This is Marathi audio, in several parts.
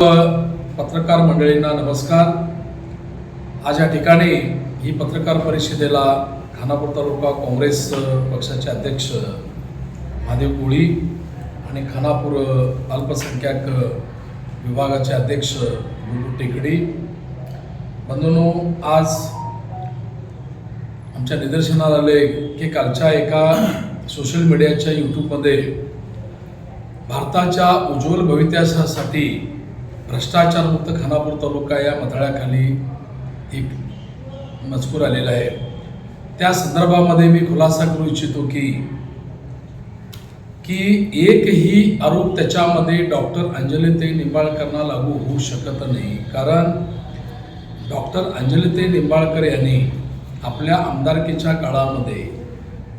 पत्रकार मंडळींना नमस्कार. आज या ठिकाणी ही पत्रकार परिषदेला खानापूर तालुका काँग्रेस पक्षाचे अध्यक्ष महादेव कोळी आणि खानापूर अल्पसंख्याक विभागाचे अध्यक्ष गुरु टेकडी. बंधूनो आज आमच्या निदर्शनाला आले की कालच्या एका सोशल मीडियाच्या यूट्यूबमध्ये भारताच्या उज्ज्वल भवित्यासाठी भ्रष्टाचारमुक्त खानापूर तालुका या मथळ्याखाली एक मजकूर आलेला आहे. त्या संदर्भामध्ये मी खुलासा करू इच्छितो की की एकही आरोप त्याच्यामध्ये डॉक्टर अंजलीताई निंबाळकरना लागू होऊ शकत नाही. कारण डॉक्टर अंजलीताई निंबाळकर यांनी आपल्या आमदारकीच्या काळामध्ये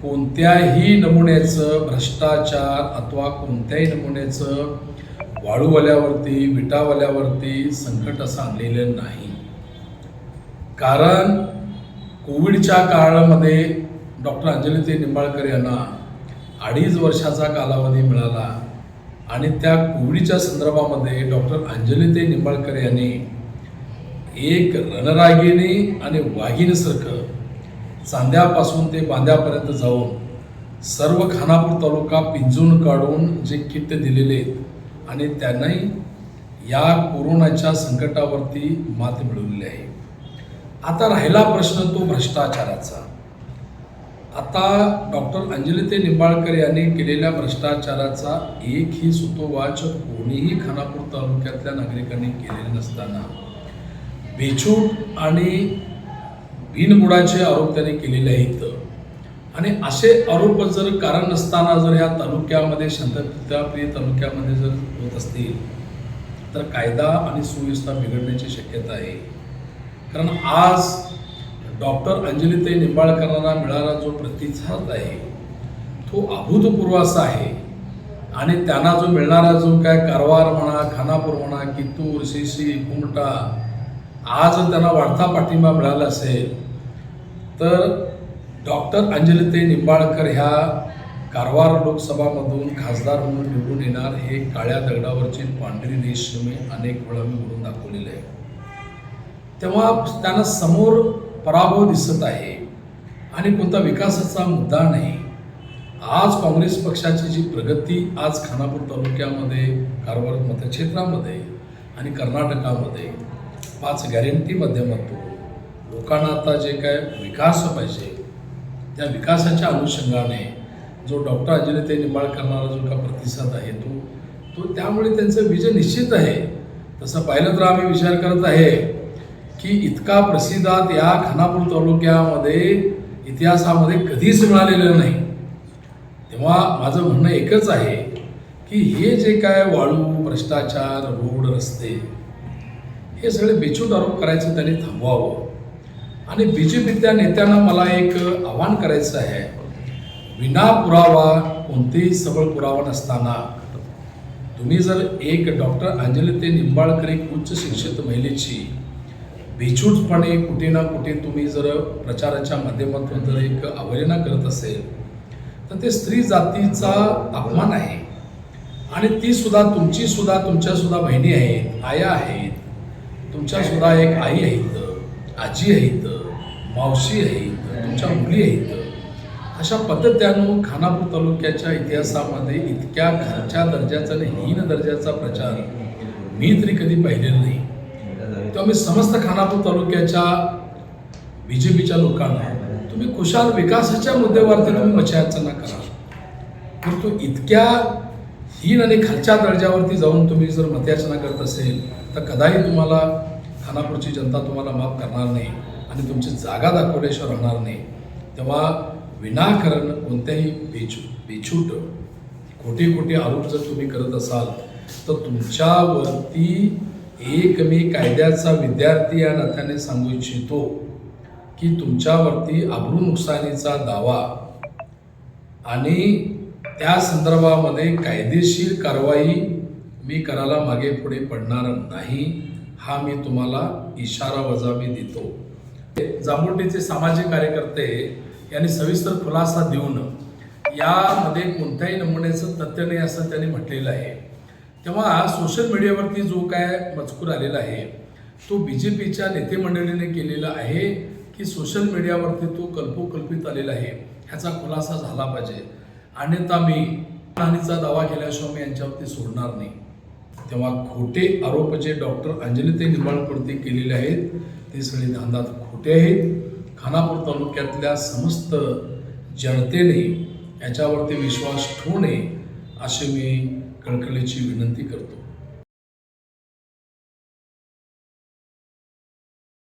कोणत्याही नमुन्याचं भ्रष्टाचार अथवा कोणत्याही नमुन्याचं वाळूवाल्यावरती विटावाल्यावरती संकट असं नाही. कारण कोविडच्या काळामध्ये डॉक्टर अंजलिते निंबाळकर यांना अडीच वर्षाचा कालावधी मिळाला आणि त्या कोविडच्या संदर्भामध्ये डॉक्टर अंजलिते निंबाळकर यांनी एक रणरागिणी आणि वाघिणीसारखं चांद्यापासून ते बांद्यापर्यंत जाऊन सर्व खानापूर तालुका पिंजून काढून जे किट दिलेले आहेत आणि त्यांनाही या कोरोनाच्या संकटावरती मात मिळवलेली आहे. आता राहिला प्रश्न तो भ्रष्टाचाराचा. आता डॉक्टर अंजलिते निंबाळकर यांनी केलेल्या भ्रष्टाचाराचा एकही सुतोवाच कोणीही खानापूर तालुक्यातल्या नागरिकांनी केलेले नसताना बेछूट आणि बिनबुडाचे आरोप त्यांनी केलेले आहेत. आणि असे आरोप जर कारण नसताना जर या तालुक्यामध्ये शांतताप्रिय तालुक्यामध्ये जर होत असतील तर कायदा आणि सुव्यवस्था बिघडण्याची शक्यता आहे. कारण आज डॉक्टर अंजलीताई निंबाळकरांना मिळाला जो प्रतिसाद आहे तो अभूतपूर्व असा आहे. आणि त्यांना जो मिळणारा जो काय कारवार म्हणा खानापूर म्हणा कित्तूर शिशी कुमटा आज त्यांना वाढता पाठिंबा मिळाला असेल तर डॉक्टर अंजलिते निंबाळकर ह्या कारवार लोकसभामधून खासदार म्हणून निवडून येणार हे काळ्या दगडावरची पांढरी रेष मी अनेक वेळा मी म्हणून दाखवलेले आहे. तेव्हा त्यांना समोर पराभव दिसत आहे आणि कोणता विकासाचा मुद्दा नाही. आज काँग्रेस पक्षाची जी प्रगती आज खानापूर तालुक्यामध्ये कारवार मतक्षेत्रामध्ये आणि कर्नाटकामध्ये पाच गॅरंटी माध्यमातून लोकांना आता जे काय विकास पाहिजे त्या विकासाच्या अनुषंगाने जो डॉक्टर अंजलीताई निंबाळकरणारा जो का प्रतिसाद आहे तो तो त्यामुळे त्यांचं विजय निश्चित आहे. तसं पाहिलं तर आम्ही विचार करत आहे की इतका प्रसिद्धात या खानापूर तालुक्यामध्ये इतिहासामध्ये कधीच मिळालेलं नाही. तेव्हा माझं म्हणणं एकच आहे की हे जे काय वाळू भ्रष्टाचार रोड रस्ते हे सगळे बेछूट आरोप करायचं त्यांनी थांबवावं. आणि बी जे पीतल्या नेत्यांना मला एक आव्हान करायचं आहे. विना पुरावा कोणतेही सबळ पुरावा नसताना. तुम्ही जर एक डॉक्टर अंजलीते निंबाळकर एक उच्च शिक्षित महिलेची बेछूटपणे कुठे ना कुठे तुम्ही जर प्रचाराच्या माध्यमातून जर एक अवहेलना करत असेल तर ते स्त्री जातीचा अपमान आहे. आणि ती सुद्धा तुमची सुद्धा तुमच्या सुद्धा बहिणी आहेत आया आहेत तुमच्या सुद्धा एक आई आहेत आजी आहेत मावशी आहेत तुमच्या मुली आहेत. अशा पद्धत्यानं खानापूर तालुक्याच्या इतिहासामध्ये इतक्या खालच्या दर्जाचा आणि हीन दर्जाचा प्रचार मी तरी कधी पाहिलेला नाही. तेव्हा मी समस्त खानापूर तालुक्याच्या बी जे पीच्या लोकांना तुम्ही खुशाल विकासाच्या मुद्द्यावरती तुम्ही मच्छयाचना करा. परंतु इतक्या हीन आणि खालच्या दर्जावरती जाऊन तुम्ही जर मतयाचना करत असेल तर कदाही तुम्हाला खानापूरची जनता तुम्हाला माफ करणार नाही. आणि तुमची जागा दाखवल्याशिवाय राहणार नाही. तेव्हा विनाकारण कोणत्याही बेछू बेछूट खोटे खोटे आरोप जर तुम्ही करत असाल तर तुमच्यावरती एक मी कायद्याचा विद्यार्थी या नात्याने सांगू इच्छितो की तुमच्यावरती आबरू नुकसानीचा दावा आणि त्या संदर्भामध्ये कायदेशीर कारवाई मी करायला मागे पुढे पडणार नाही हा मी तुम्हाला इशारा वजा मी देतो. जांभुर्डीचे सामाजिक कार्यकर्ते यांनी सविस्तर खुलासा देऊन यामध्ये कोणत्याही नमुन्याचं तथ्य नाही असं त्यांनी म्हटलेलं आहे. तेव्हा सोशल मीडियावरती जो काय मजकूर आलेला आहे तो बी जे पीच्या नेतेमंडळीने केलेला आहे की सोशल मीडियावरती तो कल्पोकल्पित आलेला आहे ह्याचा खुलासा झाला पाहिजे. अन्यथा मी हानीचा दावा केल्याशिवाय मी यांच्यावरती सोडणार नाही. तेव्हा खोटे आरोप जे डॉक्टर अंजलीताई निंबाळकडते केलेले आहेत ते सगळे धांदात खोटे आहेत. खानापूर तालुक्यातल्या समस्त जनतेने याच्यावरती विश्वास ठेवू नये अशी मी कळकळीची विनंती करतो.